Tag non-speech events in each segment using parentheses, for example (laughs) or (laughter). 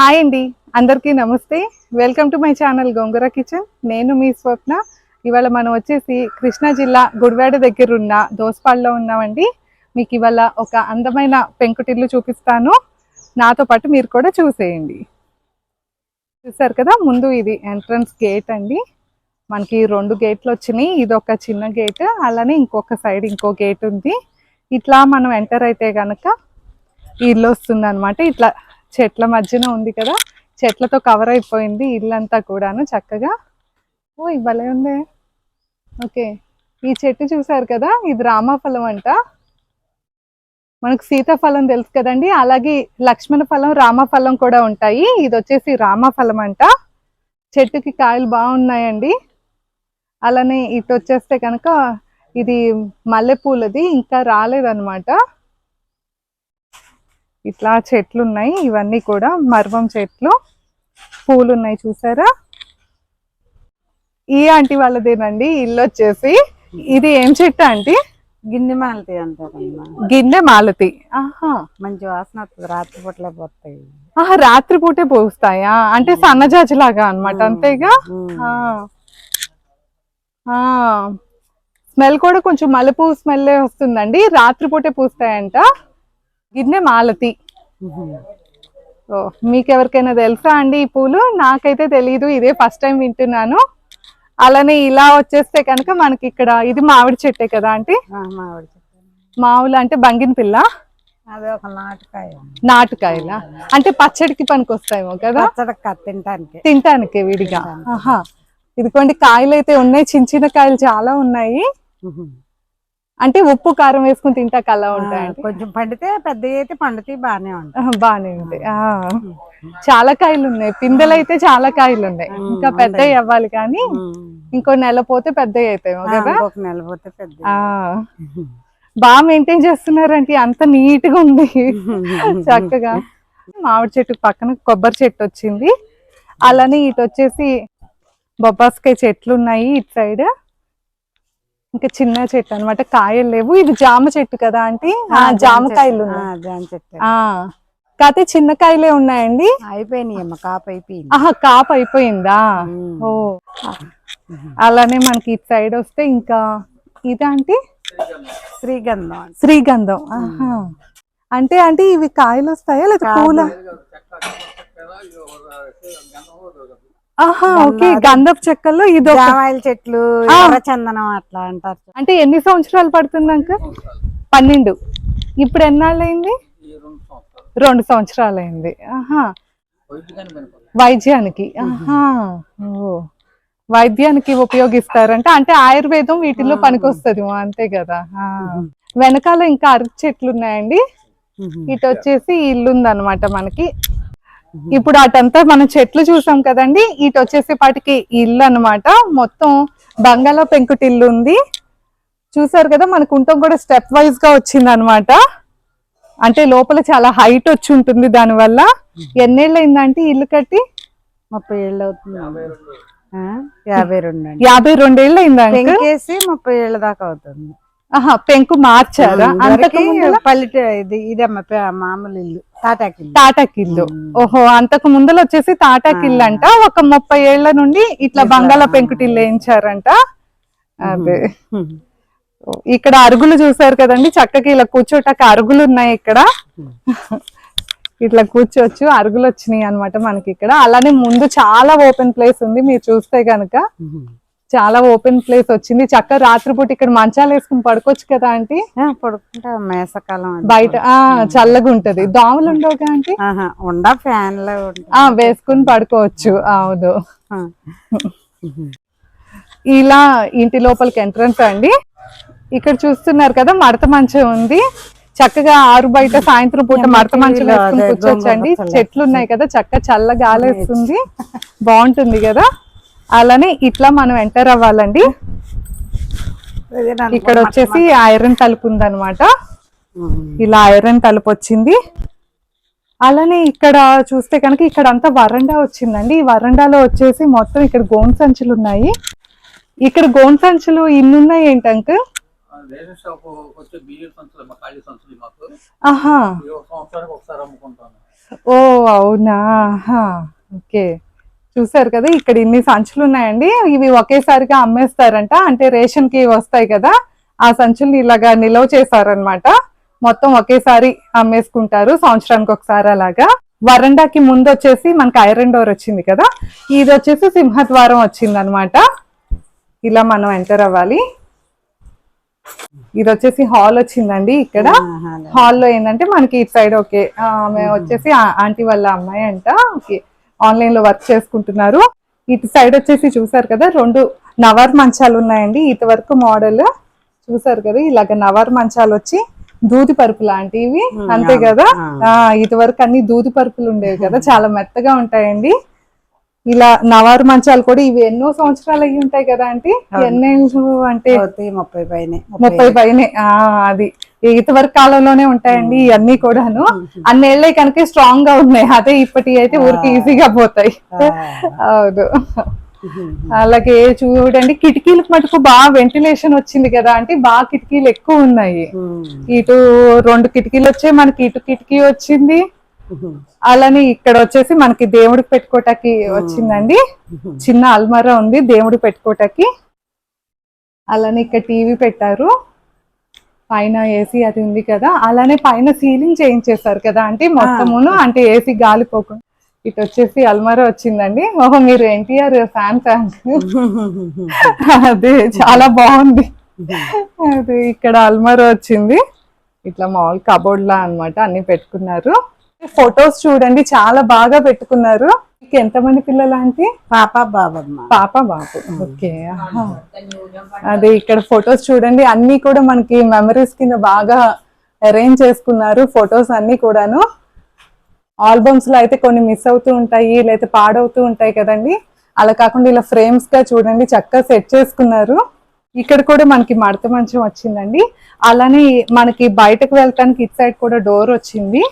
Hi అండి. అందరికీ నమస్తే. Welcome to my channel Gongura kitchen నేను మీ స్వప్న. ఇవాళ మనం వచ్చేసి కృష్ణా జిల్లా గుడివాడ దగ్గర ఉన్న దోసపాడులో ఉన్నామండి. మీకు ఇవాళ ఒక అందమైన పెంకుటిల్లు చూపిస్తాను. నాతో పాటు మీరు కూడా చూసేయండి. చూసారు కదా ముందు ఇది ఎంట్రన్స్ గేట్ అండి. మనకి రెండు గేట్లు వచ్చినాయి. ఇది ఒక చిన్న గేట్ అలానే ఇంకొక సైడ్ ఇంకో గేట్ ఉంది. ఇట్లా మనం ఎంటర్ అయితే కనుక ఇల్లు వస్తుంది అనమాట ఇట్లా చెట్ల మధ్యన ఉంది కదా చెట్లతో కవర్ అయిపోయింది ఇల్లంతా కూడాను చక్కగా. ఓ ఇది భలే ఉంది. ఓకే ఈ చెట్టు చూసారు కదా ఇది రామఫలం అంట. మనకు సీతాఫలం తెలుసు కదండి అలాగే లక్ష్మణ ఫలం రామఫలం కూడా ఉంటాయి. ఇది వచ్చేసి రామఫలం అంట. చెట్టుకి కాయలు బాగున్నాయండి. అలానే ఇటు వచ్చేస్తే కనుక ఇది మల్లెపూలది ఇంకా రాలేదన్నమాట. ఇట్లా చెట్లు ఉన్నాయి ఇవన్నీ కూడా మర్వం చెట్లు. పూలు ఉన్నాయి చూసారా? ఈ ఆంటీ వాళ్ళదేనండి ఇల్లు వచ్చేసి. ఇది ఏం చెట్టు ఆంటీ? గిన్నె మాలతి అంటారమ్మా. గిన్నె మాలతి. ఆహా మంచి వాసన వస్తుంది రాత్రి పూటలే పోతాయి. ఆహా రాత్రిపూటే పూస్తాయా? అంటే సన్నజాజి లాగా అనమాట అంతేగా? స్మెల్ కూడా కొంచెం మల్లెపూ స్మెల్ వస్తుందండి. రాత్రిపూటే పూస్తాయంట. గిన్నె మాలతి. ఉహు. ఓ మీకు ఎవరికైనా తెలుసా అండి ఈ పూలు? నాకైతే తెలియదు ఇదే ఫస్ట్ టైం వింటున్నాను. అలానే ఇలా వచ్చేస్తే కనుక మనకి ఇక్కడ ఇది మామిడి చెట్టే కదా అంటే మామిడి చెట్టు. మామూలు అంటే బంగిన పిల్ల? అది ఒక నాటకాయ. నాటుకాయల? అంటే పచ్చడికి పనికి వస్తాయేమో కదా తింటానికి తినటానికి విడిగా. ఆహా. ఇదిగోండి కాయలు అయితే ఉన్నాయి చిన్న చిన్న కాయలు చాలా ఉన్నాయి. అంటే ఉప్పు కారం వేసుకుని తింటాక అలా ఆ, ఉంటాయండి. కొంచెం పండితే పెద్ద అయితే పండుతాయి బాగానే ఉంటాయి. బానే ఉంది ఆ. చాలా కాయలు ఉన్నాయి. పిందెలు అయితే చాలా కాయలు ఉన్నాయి. ఇంకా పెద్ద అవ్వాలి కానీ. ఇంకో నెల పోతే పెద్ద కదా? ఇంకొక నెల పోతే పెద్ద బాగా మెయింటైన్ చేస్తున్నారంటే అంత నీట్గా ఉంది. (laughs) చక్కగా. మామిడి చెట్టు పక్కన కొబ్బరి చెట్టు వచ్చింది. అలానే ఇటు వచ్చేసి బొబ్బాస్కాయ చెట్లు ఉన్నాయి ఇటు సైడ్. ఇంకా చిన్న చెట్టు అన్నమాట. కాయలు లేవు. ఇది జామ చెట్టు కదా ఆంటీ? ఆ, జామకాయలు జామ చెట్టు. ఆ కాకపోతే చిన్న కాయలే ఉన్నాయండి. అయిపోయినాయి అమ్మ కాపు అయిపోయింది. ఆహా కాపు అయిపోయిందా. ఓ. అలానే మనకి ఇటు సైడ్ వస్తే ఇంకా ఇదా ఆంటీ? శ్రీగంధం. అంట. శ్రీగంధం ఆహా. అంటే అంటే ఇవి కాయలు వస్తాయా లేదా పూల? ఓకే. గంధపు చెక్కల్లో ఇది జామాయిల చెట్లు చందనం అట్లా అంటారు. అంటే ఎన్ని సంవత్సరాలు పడుతుంది అంక పన్నెండు. ఇప్పుడు ఎన్నాళ్ళు అయింది రెండు సంవత్సరాలు అయింది ఆహా. వైద్యానికి. ఆహా. ఓ. వైద్యానికి ఉపయోగిస్తారంట. అంటే ఆయుర్వేదం వీటిల్లో పనికొస్తుంది అంతే కదా. వెనకాల ఇంకా అరటి చెట్లు ఉన్నాయండి. ఇటు వచ్చేసి ఇల్లు ఉందన్నమాట మనకి. ఇప్పుడు అటంతా మనం చెట్లు చూసాం కదండి. ఇటు వచ్చేసేపాటికి ఇల్లు అన్నమాట. మొత్తం బంగాళా పెంకుటి ఇల్లు ఉంది. చూసారు కదా మనకు ఉంటాం కూడా స్టెప్ వైజ్గా వచ్చింది అనమాట అంటే లోపల చాలా హైట్ వచ్చి ఉంటుంది దానివల్ల. ఎన్నేళ్ళు అయిందంటే ఇల్లు కట్టి? ముప్పై ఏళ్ళు అవుతుంది. ఆ, యాభై రెండు యాభై రెండేళ్ళు అయిందండి ముప్పై ఏళ్ళ దాకా అవుతుంది. పెంకు మార్చారా? అంతకు ఇదివరకి పల్లెటూ ఇది ఇదమ్మ మామూలు ఇల్లు తాటాకి ఇల్లు. తాటాకిల్లు ఓహో అంతకు ముందర వచ్చేసి తాటాకిల్లు అంట ఒక ముప్పై ఏళ్ళ నుండి ఇట్లా బంగాళా పెంకుటిల్లు వేయించారంట. అదే. ఇక్కడ అరుగులు చూసారు కదండి చక్కగా ఇలా కూర్చోటాక అరుగులు ఉన్నాయి ఇక్కడ. ఇట్లా కూర్చోవచ్చు అరుగులు వచ్చినాయి అన్నమాట మనకి ఇక్కడ. అలానే ముందు చాలా ఓపెన్ ప్లేస్ ఉంది మీరు చూస్తే గనక. చాలా ఓపెన్ ప్లేస్ వచ్చింది. చక్కగా రాత్రిపూట ఇక్కడ మంచాలు వేసుకుని పడుకోవచ్చు కదా ఆంటీ? పడుకుంటా మేసకాలం. బయట ఆ చల్లగా ఉంటది. దోమలు ఉండవుగా ఆంటీ? ఉండ ఫ్యాన్లో వేసుకుని పడుకోవచ్చు. అవును. ఇలా ఇంటి లోపలికి ఎంట్రన్స్ అండి. ఇక్కడ చూస్తున్నారు కదా మడత మంచం ఉంది. చక్కగా ఆరు బయట సాయంత్రం పూట మడత మంచం వేసుకుని అదే కూర్చోవచ్చండి. గోంగూర చెట్లు ఉన్నాయి కదా చక్కగా చల్ల గాలి వేస్తుంది బాగుంటుంది కదా. అలానే ఇట్లా మనం ఎంటర్ అవ్వాలండి. ఇక్కడ వచ్చేసి ఐరన్ తలుపు ఉందన్నమాట. ఉహు. ఇలా ఐరన్ తలుపు వచ్చింది. అలానే ఇక్కడ చూస్తే కనుక ఇక్కడ అంతా వరండా వచ్చిందండి. ఈ వరండాలో వచ్చేసి మొత్తం ఇక్కడ గోన్ సంచులు ఉన్నాయి. ఇక్కడ గోన్ సంచులు ఇన్ని ఉన్నాయి ఏంటి అంకుల్? రేషన్ షాప్ వచ్చే బియ్యం సంచులు మా ఖాళీ సంచులు మాకు ఆహా. ఈ ఒక సంవత్సరానికి ఒకసారి అమ్ముకుంటాను. ఓ అవునా? ఓకే. చూసారు కదా ఇక్కడ ఇన్ని సంచులు ఉన్నాయండి. ఇవి ఒకేసారిగా అమ్మేస్తారంట. అంటే రేషన్కి వస్తాయి కదా ఆ సంచుల్ని ఇలాగా నిల్వ చేశారనమాట మొత్తం ఒకేసారి అమ్మేసుకుంటారు సంవత్సరానికి ఒకసారి అలాగా. వరండాకి ముందు వచ్చేసి మనకి ఐరన్ డోర్ వచ్చింది కదా ఇది వచ్చేసి సింహద్వారం వచ్చింది అనమాట ఇలా మనం ఎంటర్ అవ్వాలి. ఇది వచ్చేసి హాల్ వచ్చిందండి ఇక్కడ. హాల్లో ఏంటంటే మనకి ఇటు సైడ్ ఓకే. ఆమె వచ్చేసి ఆంటీ వాళ్ళ అమ్మాయి అంట. ఓకే. ఆన్లైన్లో వర్క్ చేసుకుంటున్నారు. ఇటు సైడ్ వచ్చేసి చూసారు కదా రెండు నవర్ మంచాలు ఉన్నాయండి. ఇటు వరకు మోడల్ చూసారు కదా ఇలాగ నవర్ మంచాలు వచ్చి దూది పరుపు లాంటివి. అంతే కదా? ఆ. ఇటు వరకు అన్ని దూది పరుపులు ఉండేవి కదా చాలా మెత్తగా ఉంటాయండి. ఇలా నవారు మంచాలు కూడా ఇవి ఎన్నో సంవత్సరాలు అయ్యి ఉంటాయి కదా అంటే ఎన్నేళ్ళు అంటే? ముప్పై పైన ముప్పై పైనే. ఆ అది. ఇంతవరకు కాలంలోనే ఉంటాయండి ఇవన్నీ కూడాను. అన్నేళ్ళే కనుక స్ట్రాంగ్గా ఉన్నాయి. అదే ఇప్పటి అయితే ఊరికి ఈజీగా పోతాయి. అవును. అలాగే చూడండి కిటికీలకు మటుకు బాగా వెంటిలేషన్ వచ్చింది కదా అంటే బాగా కిటికీలు ఎక్కువ ఉన్నాయి. ఇటు రెండు కిటికీలు వచ్చాయి మనకి ఇటు కిటికీ వచ్చింది. అలానే ఇక్కడ వచ్చేసి మనకి దేవుడికి పెట్టుకోటానికి వచ్చిందండి. చిన్న అల్మారా ఉంది దేవుడికి పెట్టుకోటానికి. అలానే ఇక్కడ టీవీ పెట్టారు. పైన ఏసీ అది ఉంది కదా అలానే పైన సీలింగ్ చేయించేస్తారు కదా అంటే మొత్తమును అంటే ఏసీ గాలిపోకుండా ఇటు వచ్చేసి అల్మారా వచ్చిందండి. ఓహో మీరు ఎన్టీఆర్ ఫ్యాన్ ఫ్యాన్ అదే చాలా బాగుంది. అదే ఇక్కడ అల్మారా వచ్చింది. ఇట్లా మామూలు కబోర్డ్ లా అన్నమాట అన్ని పెట్టుకున్నారు. ఫొటోస్ చూడండి చాలా బాగా పెట్టుకున్నారు. ఎంతమంది పిల్లలు అంటే పాప బాబమ్మ. పాప బాబు. ఓకే. అదే ఇక్కడ ఫొటోస్ చూడండి అన్ని కూడా మనకి మెమరీస్ కింద బాగా అరేంజ్ చేసుకున్నారు ఫొటోస్ అన్ని కూడాను. ఆల్బమ్స్లో అయితే కొన్ని మిస్ అవుతూ ఉంటాయి లేకపోతే పాడవుతూ ఉంటాయి కదండి. అలా కాకుండా ఇలా ఫ్రేమ్స్గా చూడండి చక్కగా సెట్ చేసుకున్నారు. ఇక్కడ కూడా మనకి మడత మంచం వచ్చిందండి. అలానే మనకి బయటకు వెళ్ళటానికి ఇటు సైడ్ కూడా డోర్ వచ్చింది.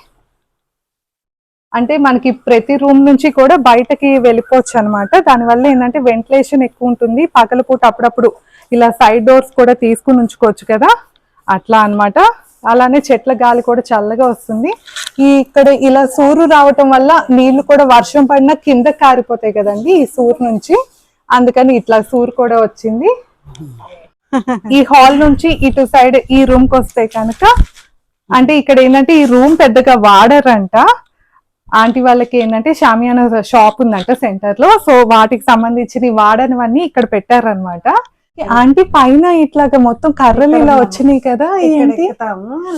అంటే మనకి ప్రతి రూమ్ నుంచి కూడా బయటకి వెళ్ళిపోవచ్చు అనమాట దానివల్ల ఏంటంటే వెంటిలేషన్ ఎక్కువ ఉంటుంది. పగలపూట అప్పుడప్పుడు ఇలా సైడ్ డోర్స్ కూడా తీసుకుని ఉంచుకోవచ్చు కదా. అట్లా అన్నమాట. అలానే చెట్ల గాలి కూడా చల్లగా వస్తుంది. ఈ ఇక్కడ ఇలా సూరు రావటం వల్ల నీళ్ళు కూడా వర్షం పడినా కింద కారిపోతాయి కదండి ఈ సూరు నుంచి. అందుకని ఇట్లా సూరు కూడా వచ్చింది. ఈ హాల్ నుంచి ఇటు సైడ్ ఈ రూమ్కి వస్తే కనుక అంటే ఇక్కడ ఏంటంటే ఈ రూమ్ పెద్దగా వాడరంట. ఆంటీ వాళ్ళకి ఏంటంటే షామియానా షాప్ ఉందంట సెంటర్లో. సో వాటికి సంబంధించిన వాడనివన్నీ ఇక్కడ పెట్టారనమాట ఆంటీ పైన ఇట్లాగా మొత్తం కర్రలు ఇలా వచ్చినాయి కదా ఏంటి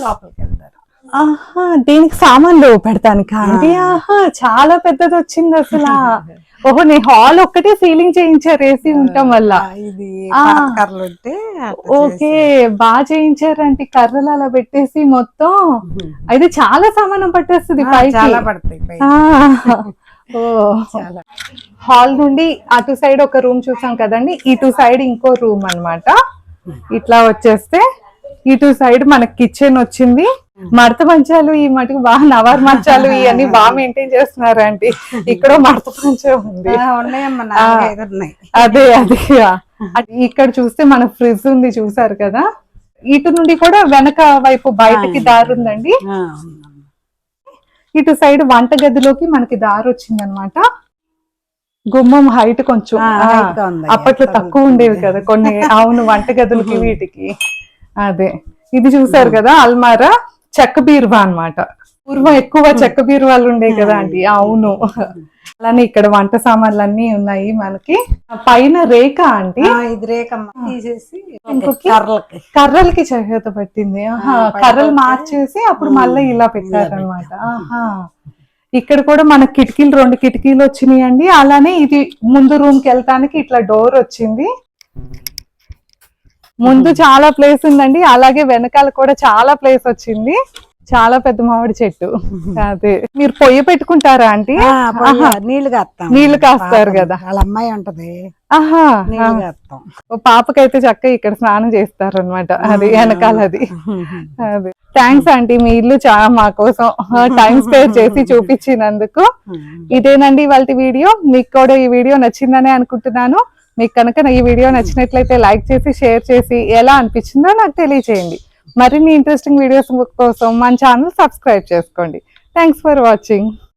లోపలికి వెళ్తారు. ఆహా దీనికి సామాన్లు పెడతానికి? ఆంటీ ఆహా చాలా పెద్దది వచ్చింది అసలు (laughs) ఓహో నీ హాల్ ఒక్కటే సీలింగ్ చేయించారు ఏసీ ఉండటం వల్ల. ఓకే బాగా చేయించారంటే కర్రలు అలా పెట్టేసి మొత్తం అయితే చాలా సామానం పట్టేస్తుంది (laughs) హాల్ నుండి అటు సైడ్ ఒక రూమ్ చూసాం కదండి ఇటు సైడ్ ఇంకో రూమ్ అన్నమాట. ఇట్లా వచ్చేస్తే ఇటు సైడ్ మనకి కిచెన్ వచ్చింది. మడత మంచాలు ఈ మటుకు బాగా నవార్ మంచాలు ఇవన్నీ బాగా మెయింటైన్ చేస్తున్నారు ఆంటీ ఇక్కడ మడత మంచం ఉంది. అదే అదే ఇక్కడ చూస్తే మన ఫ్రిడ్జ్ ఉంది చూసారు కదా? ఇటు నుండి కూడా వెనక వైపు బయటకి దారి ఉందండి. ఇటు సైడ్ వంట గదిలోకి మనకి దారి వచ్చింది అనమాట గుమ్మం హైట్ కొంచెం. అప్పట్లో తక్కువ ఉండేవి కదా కొన్ని. అవును వంట గదులకి వీటికి. అదే. ఇది చూసారు కదా అల్మారా చెక్క బీరువా అన్నమాట. పూర్వం ఎక్కువ చెక్క బీరువాలు ఉండేవి కదా అండి. అవును. అలానే ఇక్కడ వంట సామాన్లు అన్ని ఉన్నాయి మనకి. పైన రేఖ ఆ, ఇది రేకమ్మ తీసేసి కర్రలకి. కర్రలకి చేత పట్టింది. ఆహా కర్రలు మార్చేసి అప్పుడు మళ్ళీ ఇలా పెట్టారనమాట ఆహా. ఇక్కడ కూడా మన కిటికీలు రెండు కిటికీలు వచ్చినాయి అండి అలానే ఇది ముందు రూమ్కి వెళ్తానికి ఇట్లా డోర్ వచ్చింది. ముందు చాలా ప్లేస్ ఉందండి. అలాగే వెనకాల కూడా చాలా ప్లేస్ వచ్చింది. చాలా పెద్ద మామిడి చెట్టు. (laughs) అదే. మీరు పొయ్యి పెట్టుకుంటారా ఆంటీ? నీళ్ళు కాస్తాం. నీళ్ళు కాస్తారు కదా. వాళ్ళ అమ్మాయి ఉంటది. ఆహా పాపకైతే చక్కగా ఇక్కడ స్నానం చేస్తారనమాట అది వెనకాల అది. (laughs) అదే. Thanks aunty. మీ ఇల్లు చాలా మా కోసం (laughs) టైం స్పేర్ చేసి చూపించినందుకు. ఇదేనండి వాళ్ళ వీడియో. మీకు కూడా ఈ వీడియో నచ్చిందని అనుకుంటున్నాను. మీకు కనుక ఈ వీడియో నచ్చినట్లయితే లైక్ చేసి షేర్ చేసి ఎలా అనిపించిందో నాకు తెలియజేయండి. మరిన్ని ఇంట్రెస్టింగ్ వీడియోస్ కోసం మన ఛానల్ సబ్స్క్రైబ్ చేసుకోండి. Thanks for watching